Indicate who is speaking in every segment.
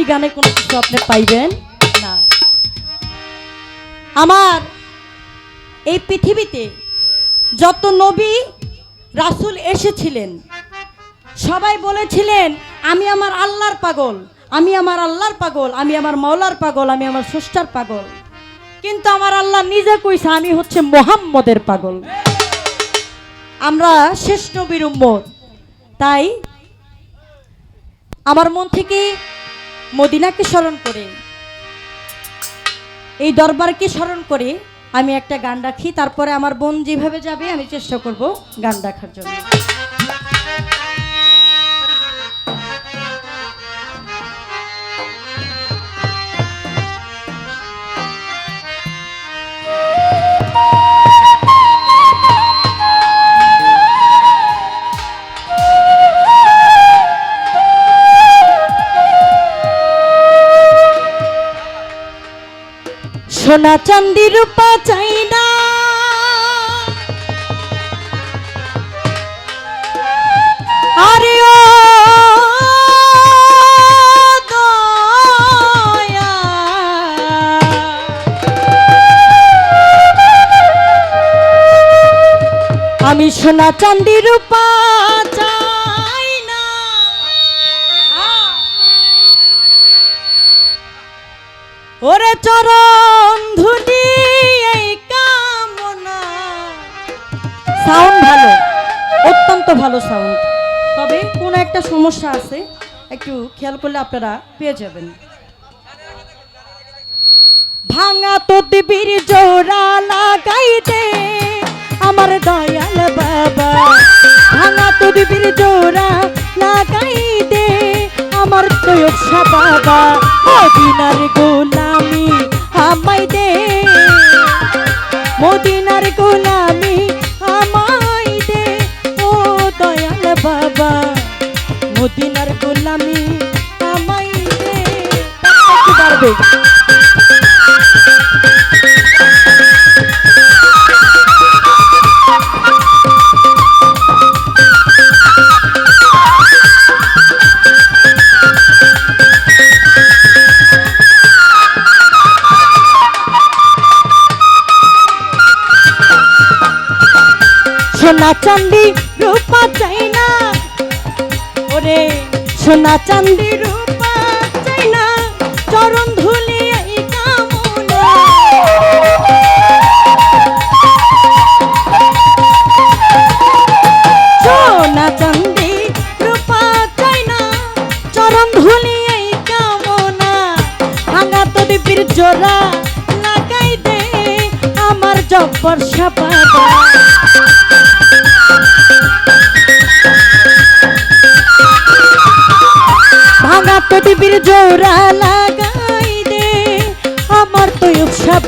Speaker 1: ওই গানে কোনো কিছু আপনি পাইবেন? না। আমার এই পৃথিবীতে যত নবী রাসূল এসেছিলেন, সবাই বলেছিলেন, আমি আমার আল্লাহর পাগল, আমি আমার আল্লাহর পাগল, আমি আমার মাওলার পাগল, আমি আমার স্রষ্টার পাগল। কিন্তু আমার আল্লাহ নিজে কইছে, আমি হচ্ছে মোহাম্মদের পাগল। আমরা শেষ নবীর তাই আমার মন থেকে মদিনাকে স্মরণ করে। এই দরবারকে স্মরণ করে আমি একটা গান রাখি, তারপরে আমার বোন যেভাবে যাবে, আমি চেষ্টা করব গান রাখার জন্য। সোনা চান্দি রূপা চাই না আরে ও। আমি সোনা চান্দি রূপা চাই না ওরে চরণ ভালো সাউন্ড তবে কোনো একটা সমস্যা আছে, একটু খেয়াল করলে আপনারা পেয়ে যাবেন। ভাঙা তো দিবির জোড়া লাগাইতে আমার দয়াল বাবা। ভাঙা তো দিবির জোড়া লাগাইতে আমার তয়সা বাবা। মদিনার গোলামি আমাই দে, মদিনার গোলামি মদিনার গোলামি আমাই দে একটু পারবে সোনা চান্দি রূপা চাই না। ওরে সোনা চান্দি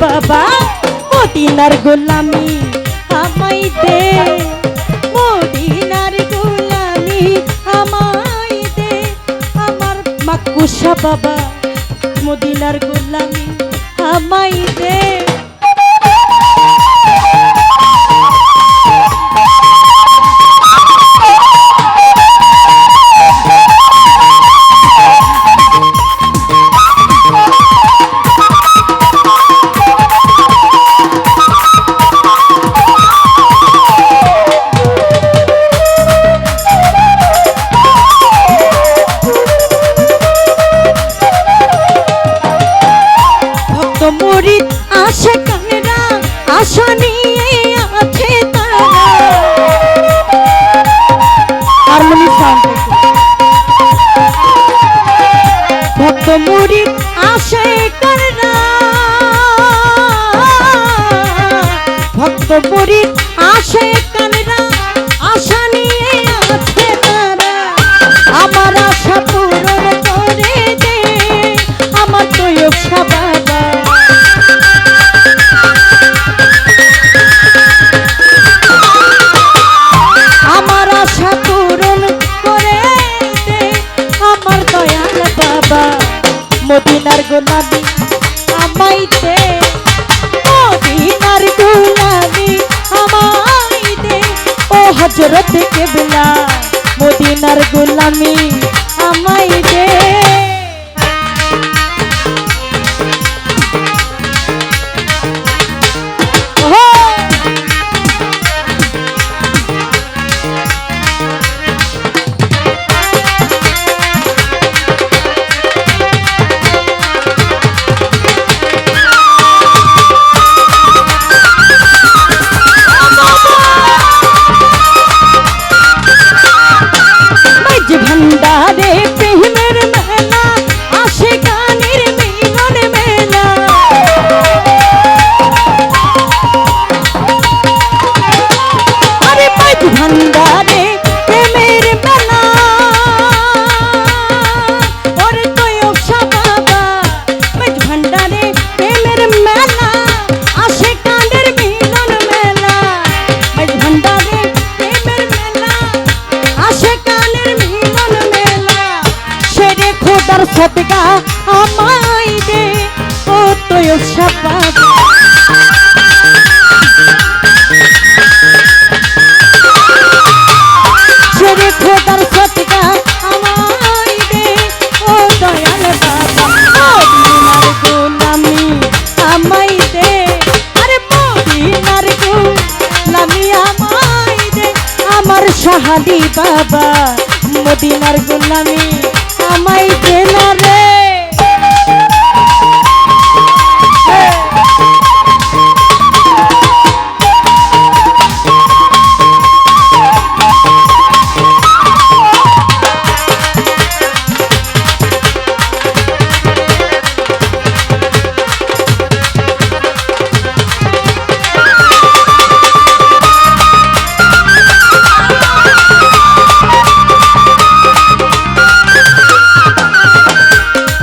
Speaker 1: বাবা, মদিনার গোলামি আমাই দে, মদিনার গোলামি আমাই দে। আমার মাকুসা বাবা, মদিনার গোলামি আমাই দে। ভক্ত মুরিদ আসে কানেরা ভক্ত মুরিদ মদিনার গোলামি আমাই দে মদিনার গোলামি আমাই দে ও হজরত কেবলা মদিনার গোলামি। আমি দে আমার সাহাদি বাবা মদিনার গুলামি আমাই দে না রে।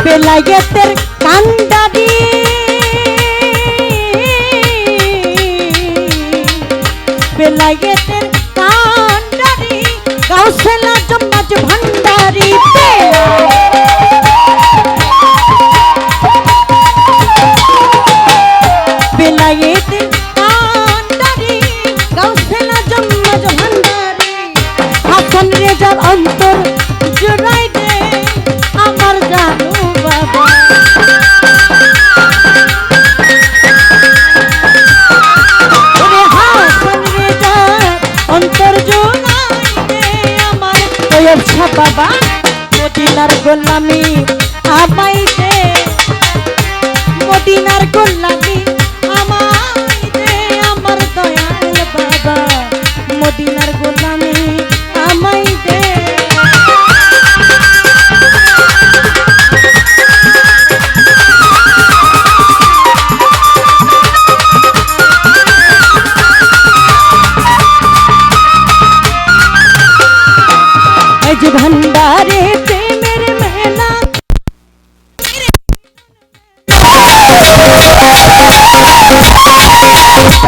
Speaker 1: বেলায়েতের কান্দারি। বেলায়েতের কান্দারি। কাউসেলা জম্মাজ ভান্ডারি। বেলায়েতের গোলামি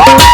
Speaker 1: Oh!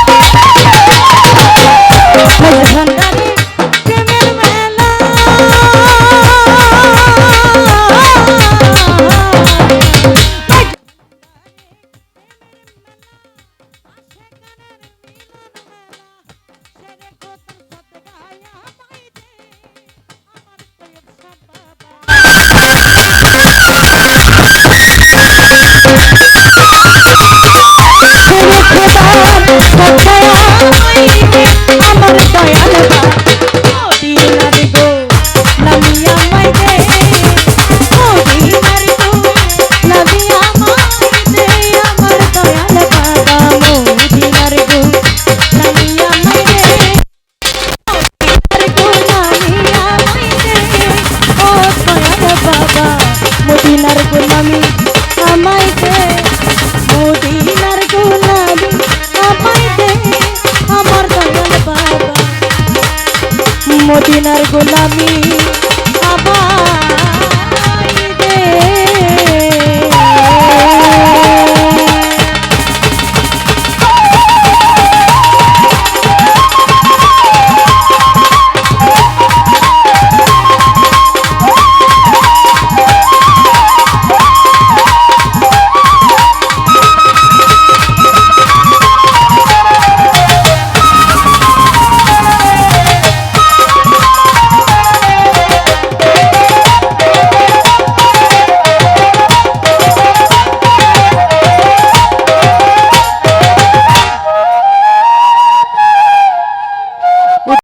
Speaker 1: মদিনার গোলামি আমায় দে মদিনার গোলামি মদিনার গোলামি।